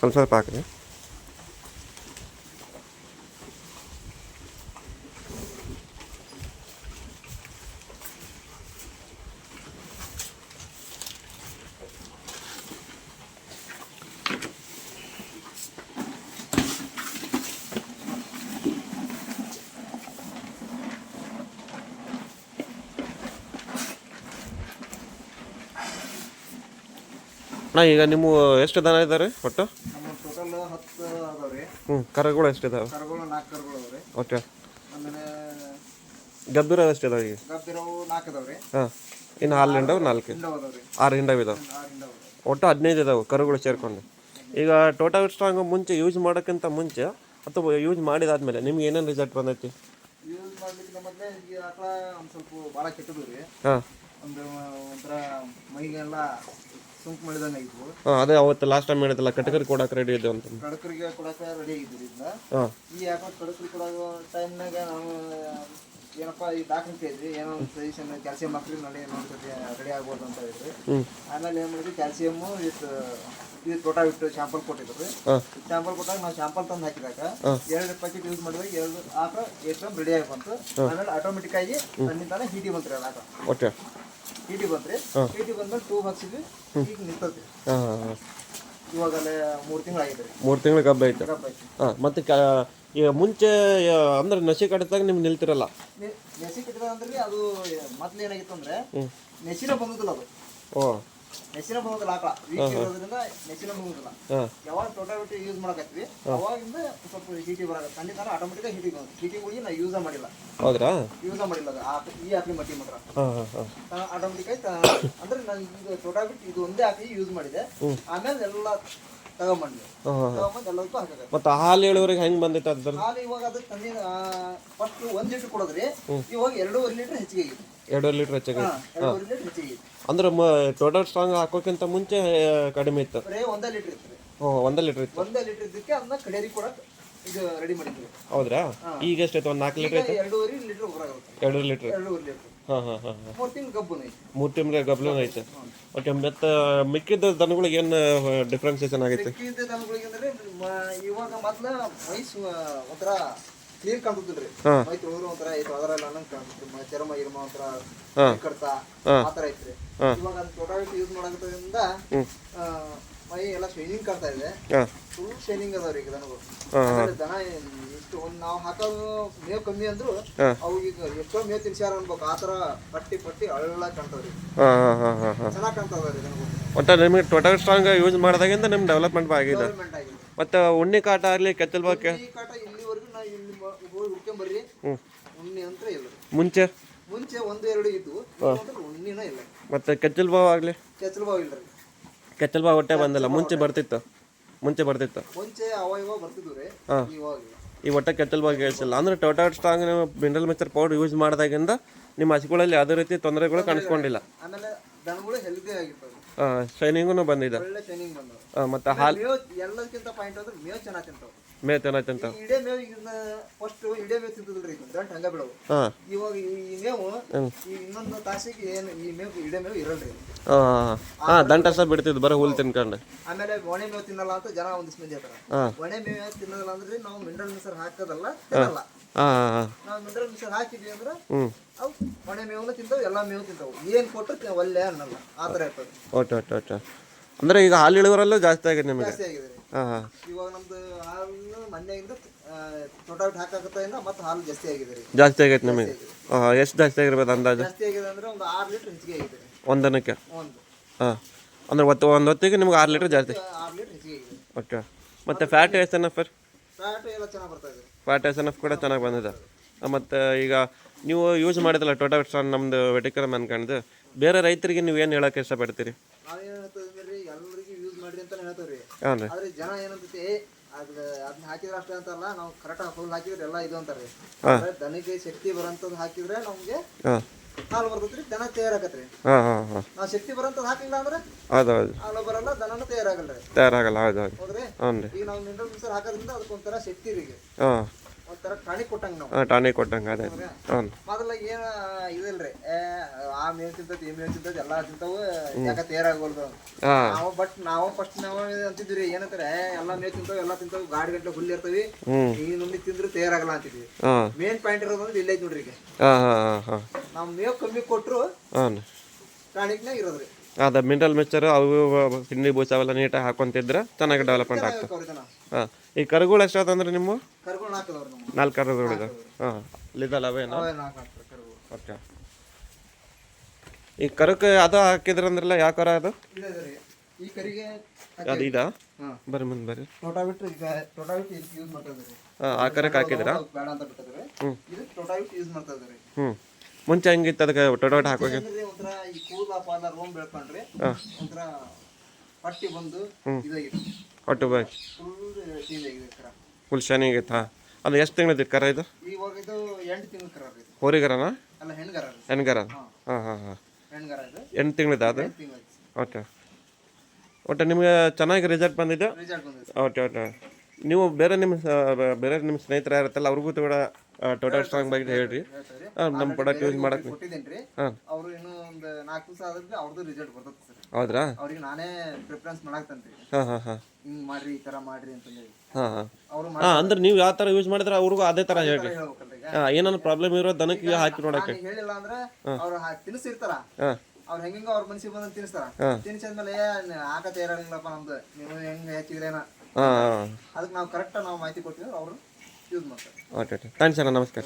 ಸ್ವಲ್ಪ ಸ್ವಲ್ಪ ಅಣ್ಣ ಈಗ ನಿಮ್ಮ ಎಷ್ಟು ದನ ಇದ್ದಾರೆ ಒಟ್ಟು ನಮ್ಮ ಟೋಟಲ್ ಹತ್ತು ಅದಾವ್ರಿ ಹ್ಞೂ ಕರಗಳು ಎಷ್ಟಿದಾವೆ? ಕರುಗಳು ನಾಲ್ಕು ಕರುಗಳು ಓಕೆ. ಆಮೇಲೆ ಗಬ್ಬಿರೋ ಎಷ್ಟಿದಾವೆ ಈಗ? ಗಬ್ಬಿರವು ನಾಲ್ಕು ಅದಾವ್ರಿ. ಹಾಂ. ಇನ್ನು ಹಾಲು ಹಿಂಡವು ನಾಲ್ಕು? ಹಿಂಡವ್ ಅದಾವ್ರಿ. ಆರು ಹಿಂಡವು ಇದಾವೆ? ಆರು ಹಿಂಡವ್ ಒಟ್ಟು ಹದಿನೈದು ಇದಾವೆ ಕರುಗಳು ಸೇರ್ಕೊಂಡು. ಈಗ ಟೋಟಲ್ ಸ್ಟ್ರಾಂಗ್ ಮುಂಚೆ ಯೂಸ್ ಮಾಡೋಕ್ಕಿಂತ ಮುಂಚೆ ಅಥವಾ ಯೂಸ್ ಮಾಡಿದಾದ್ಮೇಲೆ ನಿಮ್ಗೆ ಏನೇನು ರಿಸಲ್ಟ್ ಬಂದೈತಿ? ಯೂಸ್ ಮಾಡ್ಲಿಕ್ಕೆ ಮೊದಲೇ ಈ ಆಕಳ ಒಂದು ಸ್ವಲ್ಪ ಭಾಳ ಕೆಟ್ಟದು ರೀ. ಹಾಂ. ಒಂದು ಒಂಥರ ಮೈಗೆಲ್ಲ ಸುಂಕು ಮಾಡಿದಂಗೆ ಹಾಂ ಅದೇ ಅವತ್ತು ಲಾಸ್ಟ್ ಟೈಮ್ ಹೇಳಿದಲ್ಲ ಕಟಕರಿ ಕೊಡಕ್ಕೆ ರೆಡಿ ಇದೆ ಅಂತ. ಕಡಕರಿಗೆ ಕೊಡಕ್ಕೆ ರೆಡಿ ಆಗಿದ್ವಿ ಇದನ್ನ ಹಾಂ. ಈ ಆಕಳ ಕಡಕರಿ ಕೊಡೋ ಟೈಮ್ನಾಗ ನಾವು ಏನಪ್ಪಾ ಈ ಡಾಕ್ಟರ್ ಇದ್ರಿ ಏನೋ ಒಂದು ಸಜೆಷನ್ ಕ್ಯಾಲ್ಸಿಯಂ ಹಾಕ್ರಿ ನೋಡಿ ನೋಡ್ಕೊತಿ ರೆಡಿ ಆಗ್ಬೋದು ಅಂತ ಹೇಳಿದ್ರಿ. ಆಮೇಲೆ ಏನು ಮಾಡಿದ್ರಿ ಕ್ಯಾಲ್ಸಿಯಮ್ಮು ವಿತ್ ಇದು ತೋಟ ಬಿಟ್ಟು ಶಾಂಪಲ್ ಕೊಟ್ಟಿದ್ರು. ಶಾಂಪಲ್ ಕೊಟ್ಟಾಗ ನಾವು ಶಾಂಪಲ್ ತಂದು ಹಾಕಿದಾಗ ಎರಡು ಪ್ಯಾಕೆಟ್ ಯೂಸ್ ಮಾಡಿದಾಗ ಎರಡು ಆಟ ಎಷ್ಟು ರೆಡಿ ಆಗಿ ಬಂತು. ಆಮೇಲೆ ಆಟೋಮೆಟಿಕ್ ಆಗಿ ತನ್ನಿಂದಾನೆ ಹೀಟಿ ಬಂತ್ರಿ ಆಟ ಓಕೆ ಹೀಟಿ ಬಂತ್ರಿ. ಟಿ ಬಂದ್ಮೇಲೆ ಟೂ ಹಾಕ್ಸಿದ್ವಿ ಈಗ ನಿಂತೈತಿ ಹಾಂ ಇವಾಗಲೇ ಮೂರು ತಿಂಗಳು ಆಗಿದೆ ಮೂರು ತಿಂಗಳು ಕಬ್ಬ ಐತೆ ಹಾಂ ಮತ್ತು ಕ ಈಗ ಮುಂಚೆ ಅಂದ್ರೆ ನಶೆ ಕಡಿದಾಗ ನಿಮ್ಗೆ ನಿಲ್ತಿರಲ್ಲ? ನಶೆ ನೆಸಿ ಕಟ್ಟಿದ ಅಂದ್ರೆ ಅದು ಮೊದ್ಲು ಏನಾಗಿತ್ತು ಅಂದ್ರೆ ನೆಸಿನ ಬಂದಿಲ್ಲ ಅದು. ಓ. ನೆಸಿನ ಬಂದಿಲ್ಲ ಆಕಳ ವೀಕ್ ಇರೋದ್ರಿಂದ ನೆಸಿನ ಬಂದಿಲ್ಲ ಹಾಂ. ಯಾವಾಗ ಟೋಟಾಬಿಟ್ಟು ಯೂಸ್ ಮಾಡಕತ್ವಿ ಅವಾಗಿಂದ ಸ್ವಲ್ಪ ಹೀಟಿ ಬರಕತ್ತೆ. ಖಂಡಿತ ಆಟೋಮೆಟಿಕ್ ಹೀಟಿಂಗ್ ಬಂತು ಹೀಟಿಂಗ್ ನಾ ಯೂಸ ಮಾಡಿಲ್ಲ. ಹೌದ್ರಾ? ಯೂಸ ಮಾಡಿಲ್ಲ ಅದು. ಈ ಆಕಳಿ ಮಟ್ಟಿ ಮಾತ್ರ. ಆಟೋಮೆಟಿಕ್ ಆಗಿ ತ- ಅಂದ್ರೆ ನಾನು ಈಗ ಟೋಟಾಬಿಟ್ಟು ಇದು ಒಂದೇ ಆಕಳಿ ಯೂಸ್ ಮಾಡಿದೆ. ಆಮೇಲೆ ಎಲ್ಲ ತಗೊಂಬಂದ್ವಿ. ತಗೊಂಬಂದು ಎಲ್ಲದಕ್ಕೂ ಹಾಕಕ್ಕೆ ಮತ್ತು ಹಾಲು ಇಳುವರಿಗೆ ಹೆಂಗೆ ಬಂದೈತೆ ಅದ್ರ ಹಾಲು ಇವಾಗ ಅದು ತಂದಿನ ಫಸ್ಟ್ ಒಂದ್ ಲೀಟರ್ ಕೊಡೋದ್ರಿ. ಇವಾಗ ಎರಡೂವರೆ ಲೀಟರ್ ಹೆಚ್ಚಿಗೆ ಆಗಿದೆ. ಎರಡೂವರೆ ಲೀಟ್ರ್ ಹೆಚ್ಚಾಗಿ ಹಾ, ಅಂದ್ರೆ ಮ ಟೋಟಲ್ ಸ್ಟ್ರಾಂಗ್ ಹಾಕೋಕ್ಕಿಂತ ಮುಂಚೆ ಕಡಿಮೆ ಇತ್ತು. ಬರೇ ಒಂದೇ ಲೀಟರ್ ಇತ್ತು. ಓ ಒಂದೇ ಲೀಟ್ರ್ ಇತ್ತು. ಒಂದೇ ಲೀಟರ್ ಇದ್ದಕ್ಕೆ ಅದನ್ನ ಕಡೇರಿ ಕೂಡ ಇದು ರೆಡಿ ಮಾಡಿದ್ವಿ. ಹೌದ್ರಾ? ಈಗ ಎಷ್ಟೈತೆ ಒಂದು ನಾಲ್ಕು ಲೀಟ್ರ್ ಐತೆ ಎರಡೂವರೆ ಲೀಟರ್ ಹೊರಗುತ್ತೆ ಎರಡೂವರೆ ಲೀಟ್ರ್. ಎರಡೂವರೆ ಲೀಟರ್. ಹಾಂ ಹಾಂ ಹಾಂ ಹಾಂ. ಮೂರು ತಿಂಗಳು ಗಬ್ಬು ಐತಿ. ಮೂರು ತಿಂಗಳ ಗಬ್ಲೂ ಐತೆ. ಓಕೆ ಮತ್ತು ಮಿಕ್ಕಿದ ದನಗಳಿಗೆ ಏನು ಡಿಫ್ರೆನ್ಸೇಷನ್ ಆಗೈತೆ? ದನಗಳಿಗೆ ಅಂದ್ರೆ ಇವಾಗ ಮೊದ್ಲ ವಯಸ್ಸು ಒಂಥರ ಕ್ಲೀನ್ ಕಾಣ್ತಿದ್ರಿ. ಮೈ ತೊಳೆದ್ರು ಒಂಥರ ಐತೆ ಅದರೆಲ್ಲ ಅನ್ನಂಗ್ ಕಾಣ್ತಿತ್ತು ಮ- ಚರ್ಮ ಗಿರ್ಮ ಒಂಥರ ಹಾ. ಕಡ್ತಾ ಹಾ. ಆ ಥರ ಐತ್ರಿ. ಇವಾಗ ಅದು ಟೊಟಾವಿಟ್ ಯೂಸ್ ಮಾಡೋದ್ರಿಂದ ಮೈ ಎಲ್ಲ ಶೈನಿಂಗ್ ಕಾಣ್ತಾ ಇದೆ. ಫುಲ್ ಶೈನಿಂಗ್ ಅದಾವ್ರಿ ಈಗ ದನಗಳು. ದನ ಇಷ್ಟು ಒಂದು ನಾವು ಹಾಕೋದು ಮೇವ್ ಕಮ್ಮಿ ಅಂದ್ರು. ಅವು ಈಗ ಎಷ್ಟೋ ಮೇವು ತಿನ್ಸ್ಯಾರ ಅನ್ಬೇಕು. ಆ ಥರ ಪಟ್ಟಿ ಪಟ್ಟಿ ಹಳ್ಳ ಕಾಣ್ತಾವ್ರಿ. ಚೆನ್ನಾಗಿ ಕಾಣ್ತಾವ್ರಿ ದನಗಳು. ಒಟ್ಟು ನಿಮಗೆ ಟೋಟಲ್ ಸ್ಟ್ರಾಂಗ್ ಯೂಸ್ ಮಾಡಿದಾಗಿಂದ ನಿಮ್ ಡೆವಲಪ್ಮೆಂಟ್ ಆಗಿದೆ. ಮತ್ತು ಉಣ್ಣಿ ಕಾಟ ಆಗಲಿ ಕೆತ್ತಲ್ ಬಾಕೆ ಈ ಕಾಟ ಇಲ್ಲಿವರೆಗೂ ನಾ ಇಲ್ಲಿ ಮ- ಹೋಗಿ ಹುಡ್ಕೊಂಬರ್ರಿ ಹ್ಞೂ ಉಣ್ಣಿ ಅಂತ ಇಲ್ಲ. ಮುಂಚೆ? ಮುಂಚೆ ಒಂದು ಎರಡು ಇದ್ವು. ಉಣ್ಣಿನ ಇಲ್ಲ. ಮತ್ತೆ ಕೆಚ್ಚಲ್ ಬಾವ್ ಆಗಲಿ? ಕೆಚ್ಚಲ್ ಬಾವ್ ಇಲ್ರಿ ಕೆಚ್ಚಲ್ ಬಾವ್ ಹೊಟ್ಟೆ ಬಂದಿಲ್ಲ. ಮುಂಚೆ ಬರ್ತಿತ್ತು. ಮುಂಚೆ ಬರ್ತಿತ್ತು. ಮುಂಚೆ ಅವ ಇವಾಗ ಬರ್ತಿದ್ವು ರೀ. ಇವಾಗ ಈ ಒಟ್ಟ ಕೆಚ್ಚಲ್ ಬಾವು ಕೇಳಿಸಿಲ್ಲ. ಅಂದ್ರೆ ಟೋಟಲ್ ಸ್ಟ್ರಾಂಗ್ ನೀವು ಮಿನರಲ್ ಮಿಕ್ಸರ್ ಪೌಡರ್ ಯೂಸ್ ಮಾಡಿದಾಗಿಂದ ನಿಮ್ಮ ಹಸುಗಳಲ್ಲಿ ಯಾವುದೇ ರೀತಿ ತೊಂದರೆಗಳು ಕಾಣಿಸ್ಕೊಂಡಿಲ್ಲ. ಆಮೇಲೆ ದನಗಳು ಹೆಲ್ದಿ ಆಗಿರ್ತವೆ. ಹಾಂ ಶೈನಿಂಗೂ ಬಂದಿದೆ. ಒಳ್ಳೆ ಶೈನಿಂಗ್ ಬಂದವು. ಮತ್ತು ಹಾಲು ಮೇವು ಎಲ್ಲದಕ್ಕಿಂತ ಪಾಯಿಂಟ್ ಅಂದ್ರೆ ಮೇವು ಚೆನ್ನಾಗಿ ತಿಂತಾವ. ಮೇ ತಿನ್ನತ್ತಂತ ಇಡೇ ಮೇವು ಇದನ್ನ ಫಸ್ಟ್ ಇಡೇ ಮೇವ್ ತಿಂತಿದ್ರಿ ದಂಟ್ ಹಂಗ ಬಿಡವು. ಹಾಂ. ಇವಾಗ ಈ ಮೇವು ಈ ಇನ್ನೊಂದು ತಾಸಿಗೆ ಏನು ಈ ಮೇವು ಇಡೇ ಮೇವು ಇರಲ್ರಿ. ಹಾಂ ಹಾಂ ದಂಟ ಸಹ ಬಿಡ್ತಿದ್ದು ಬರೀ ಹುಲ್ ತಿನ್ಕೊಂಡು. ಆಮೇಲೆ ಒಣೆ ಮೇವು ತಿನ್ನಲ್ಲ ಅಂತ ಜನ ಒಂದಿಷ್ಟು ಮಂದಿ ಹೇಳ್ತಾರ. ಹಾಂ. ಒಣೆ ಮೇವು ತಿನ್ನಲ್ಲ ಅಂದ್ರೆ ನಾವು ಮಿನರಲ್ ಮಿಸರ್ ಹಾಕೋದಲ್ಲ ತಿನ್ನಲ್ಲ. ಹಾಂ ಹಾಂ ಹಾಂ. ನಾವು ಮಿನರಲ್ ಮಿಕ್ಸರ್ ಹಾಕಿದ್ವಿ ಅಂದ್ರೆ ಹ್ಞೂ ಅವು ಒಣೆ ಮೇವನ್ನ ತಿಂತಾವು ಎಲ್ಲ ಮೇವು ತಿಂತಾವು. ಏನ್ ಕೊಟ್ಟರು ಒಳ್ಳೆ ಅನ್ನಲ್ಲ ಆತರ ಥರ ಇರ್ತದೆ. ಓಕೆ ಓಕೆ ಓಕೆ ಅಂದರೆ ಈಗ ಹಾಲು ಇಳುವರಲ್ಲೂ ಜಾಸ್ತಿ ಆಗಿದೆ ನಿಮಗೆ? ಜಾಸ್ತಿ ಆಗಿದೆ ರೀ. ಹಾಂ ಹಾಂ. ಇವಾಗ ನಮ್ದು ಹಾಲು ಮೊನ್ನೆಯಿಂದ ಟೊಟಾಟ್ ಹಾಕಾಕತ್ತಿಂದ ಮತ್ತೆ ಹಾಲು ಜಾಸ್ತಿ ಆಗಿದೆ ರೀ. ಜಾಸ್ತಿ ಆಗೈತೆ ನಿಮಗೆ? ಹಾಂ ಎಷ್ಟು ಜಾಸ್ತಿ ಆಗಿರ್ಬೋದು ಅಂದಾಜು? ಜಾಸ್ತಿ ಆಗಿದೆ ಅಂದ್ರೆ ಒಂದು ಆರು ಲೀಟ್ರ್ ಹೆಚ್ಚಿಗೆ ಆಗಿದೆ ರೀ. ಒಂದನಕ್ಕೆ? ಒಂದು. ಹಾಂ. ಅಂದ್ರೆ ಒತ್ತು ಒಂದು ಹೊತ್ತಿಗೆ ನಿಮ್ಗೆ ಆರು ಲೀಟ್ರ್ ಜಾಸ್ತಿ? ಆರು ಲೀಟ್ರ್ ಹೆಚ್ಚಿಗೆ ಆಗಿದೆ ಓಕೆ. ಮತ್ತು fat S N F fat ಎಲ್ಲ ಚೆನ್ನಾಗಿ ಬರ್ತಾ ಇದೆ ಫ್ಯಾಟ್ ಎಸ್ ಎನ್ ಎಫ್ ಕೂಡ ಚೆನ್ನಾಗಿ ಬಂದಿದೆ. ಮತ್ತು ಈಗ ನೀವು ಯೂಸ್ ಮಾಡಿದಲ್ಲ ಟೋಟಾ ಸ್ಟಾನ್ ನಮ್ಮದು ಮ್ಯಾನ್ ಅನ್ಕೊಂಡು ಬೇರೆ ರೈತರಿಗೆ ನೀವು ಏನು ಹೇಳೋಕ್ಕೆ ಇಷ್ಟಪಡ್ತೀರಿ ನಾವೇನ್ ಹೇಳ್ತೇವೆ ಅಂದ್ರೆ ರೀ ಎಲ್ಲರಿಗೂ ಯೂಸ್ ಮಾಡ್ರಿ ಅಂತಾನೆ ಹೇಳ್ತೇವೆ ರೀ ಹಾಂ ರೀ. ಆದ್ರೆ ಜನ ಏನಂತೈತಿ ಅದ್ ಅದನ್ನ ಹಾಕಿದ್ರೆ ಅಷ್ಟೇ ಅಂತಲ್ಲ ನಾವು ಕರೆಕ್ಟ್ ಫುಲ್ ಹಾಕಿದ್ರೆ ಎಲ್ಲ ಇದು ಅಂತಾರೆ. ದನಕ್ಕೆ ಶಕ್ತಿ ಬರೋಂಥದ್ದು ಹಾಕಿದ್ರೆ ನಮ್ಗೆ ಹಾಂ. ಹಾಲು ಬರ್ತೈತ್ರಿ ದನ ತಯಾರಾಕತ್ರಿ. ಹಾಂ ಹಾಂ ಹಾಂ. ನಾವು ಶಕ್ತಿ ಬರೋಂಥದ್ದು ಹಾಕಿಲ್ಲ ಅಂದ್ರೆ ಹೌದು ಹೌದು. ಹಾಲು ಬರಲ್ಲ ದನನೂ ತಯಾರಾಗಲ್ಲ ರೀ ತಯಾರಾಗಲ್ಲ ಹೌದು ಹೌದು. ಹೌದ್ರಿ? ಹ್ಞೂ ರೀ. ಈಗ ನಾವು ಮಿನರಲ್ ಮಿಕ್ಸರ್ ಹಾಕೋದ್ರಿಂದ ಅದಕ್ಕೊಂಥರ ಶಕ್ತಿ ರೀ ಈಗ ಹಾಂ. ಟಾಣಿಕ್ ಕೊಟ್ಟಂಗೆ ಟಾನಿಕ್ ಕೊಟ್ಟಂಗೆ ಅದೇ. ಹಾಂ. ಮೊದಲ ಏನ ಇದಿಲ್ರಿ ಆ ಮೇಲ್ ತಿಂತೈತಿ ಈ ಮೇವ್ ತಿಂತೈತಿ ಎಲ್ಲಾ ತಿಂತಾವು ಯಾಕ ತೇರಾಗೋಲ್ದು ನಾವು ಬಟ್ ನಾವು ಫಸ್ಟ್ ನಾವು ಅಂತಿದ್ವಿ ಏನಂತಾರೆ ಎಲ್ಲಾ ಮೇವ್ ತಿಂತಾವ ಎಲ್ಲಾ ತಿಂತಾವ ಗಾಡಿ ಗಂಟೆ ಹುಲ್ಲು ಇರ್ತವಿ. ಈ ನುಂಡಿ ತಿಂದ್ರೆ ತೇರಾಗಲ್ಲ ಅಂತಿದ್ವಿ ಮೇನ್ ಪಾಯಿಂಟ್ ಇರೋದು ಅಂದ್ರೆ ಇಲ್ಲೇ ನೋಡ್ರಿ ಈಗ. ನಾವು ಮೇವ್ ಕಮ್ಮಿ ಕೊಟ್ರು ಟಾನಿಕ್ನಾಗ ಇರೋದ್ರಿ. ಅದ ಮಿನರಲ್ ಮಿಕ್ಚರ್ ಅವು ತಿಂಡಿ ಬೂಸ ಅವೆಲ್ಲ ನೀಟಾಗಿ ಹಾಕೊಂತಿದ್ರೆ ಚೆನ್ನಾಗಿ ಡೆವಲಪ್ಮೆಂಟ್ ಆಗ್ತದೆ. ಹಾಂ. ಈ ಕರುಗಳು ಎಷ್ಟಾದಂದ್ರೆ ನಿಮ್ಮ ನಾಲ್ಕು ಕರುಗಳಿದೆ ಹಾಂ. ಅಲ್ಲಿದ್ದಲ್ಲ ಅವೇನು? ಕರ್ಗಳು. ಓಕೆ. ಈ ಕರಕ್ಕೆ ಅದು ಹಾಕಿದ್ರಂದ್ರಲ್ಲ ಯಾವ ಕರ ಅದು? ಅದು ಇದಾ? ಬರ್ರಿ ಮುಂದೆ ಬರ್ರಿ. ಹಾಂ ಆ ಕರಕ್ಕೆ ಹಾಕಿದ್ರಾ ಹ್ಞೂ ಮುಂಚೆ ಹೆಂಗಿತ್ತು ಅದಕ್ಕೆ ಟೊಟೊಟ ಹಾಕೋಕೆ? ಕೂದಲ ರೋಮ್ ಬೆಳ್ಕೊಂಡ್ರಿ ಒಂಥರ ಪಟ್ಟಿ ಬಂದು ಇದಾಗಿದೆ. ಒಟ್ಟು ಬಾಯ್ ಫುಲ್ ಚೇಂಜ್ ಆಗಿದೆ ಕರ. ಫುಲ್ ಶೈನಿಂಗ್ ಅದು ಎಷ್ಟು ತಿಂಗಳದ್ದು ಕರ ಇದು? ಇವಾಗ ಇದು ಎಂಟು ತಿಂಗಳ ಕರ ಇದು. ಹೋರಿಗರನ? ಅಲ್ಲ ಹೆಣ್ಗರ ಹಾಂ. ಹಾಂ ಹಾಂ ಹೆಣ್ಗರ ಇದು. ಎಂಟು ತಿಂಗಳಿದೆ ಅದು? ಓಕೆ. ಒಟ್ಟು ನಿಮಗೆ ಚೆನ್ನಾಗಿ ರಿಸಲ್ಟ್ ಬಂದಿದೆ ಓಕೆ ಓಕೆ. ನೀವು ಬೇರೆ ನಿಮ್ಮ ಬೇರೆ ನಿಮ್ಮ ಸ್ನೇಹಿತರ ಯಾರತ್ತಲ್ಲ ಅವ್ರಿಗೂ ಕೂಡ ಟೋಟಲ್ ಸ್ಟ್ರಾಂಗ್ ಬಗ್ಗೆ ಹೇಳ್ರಿ. ನಮ್ಮ ಪ್ರಾಡಕ್ಟ್ ಯೂಸ್ ಮಾಡಕ್ಕೆ ಹಾಂ. ಅವರು ಇನ್ನೂ ಒಂದು ನಾಲ್ಕು ದಿವಸ ಆದ್ರೆ ಅವ್ರದ್ದು ರಿಸಲ್ಟ್ ಬರ್ತದೆ ಸರ್. ಹೌದ್ರಾ? ಅವ್ರಿಗೆ ನಾನೇ ಪ್ರಿಫರೆನ್ಸ್ ಹಾಂ ಹಾಂ ಹಾಂ. ಹಿಂಗ್ ಮಾಡ್ರಿ ಈ ತರ ಮಾಡ್ರಿ ಅಂತ ಹಾಂ ಹಾಂ. ಅವರು ಹಾಂ ಅಂದ್ರೆ ನೀವು ಯಾವ ತರ ಯೂಸ್ ಮಾಡಿದ್ರೆ ಅವ್ರಿಗೂ ಅದೇ ಥರ ಹೇಳಿ ಹೇಳ್ಬೇಕಲ್ಲ ಈಗ. ಹಾಂ ಏನಾದ್ರು ಪ್ರಾಬ್ಲಮ್ ಇರೋ ದನಕ್ಕೆ ಹಾಕಿ ನೋಡಕ್ಕೆ. ನಾನ್ ಹೇಳಿಲ್ಲ ಅಂದ್ರೆ ಅವ್ರು ತಿನ್ಸಿರ್ತಾರ ಹಾಂ. ಅವ್ರ ಹೆಂಗ ಅವ್ರ ಮನ್ಸಿಗೆ ಬಂದ ತಿನ್ಸ್ತಾರ ತಿನ್ಸಿದ್ಮೇಲೆ ಆಕ ತಯಾರಾಗಿಲ್ಲಪ್ಪ ನಮ್ದು. ನೀವು ಹೆಂಗ್ ಹೆಚ್ಚಿದ್ರೇನ? ಹಾಂ ಹಾಂ. ಅದಕ್ಕೆ ನಾವು ಕರೆಕ್ಟ್ ನಾವು ಮಾಹಿತಿ ಕೊಡ್ತೀವಿ ಅವ್ರು ಯೂಸ್ ಮಾಡ್ತಾರೆ. Okay okay. ಥ್ಯಾಂಕ್ಸ್ ಅಣ್ಣ ನಮಸ್ಕಾರ.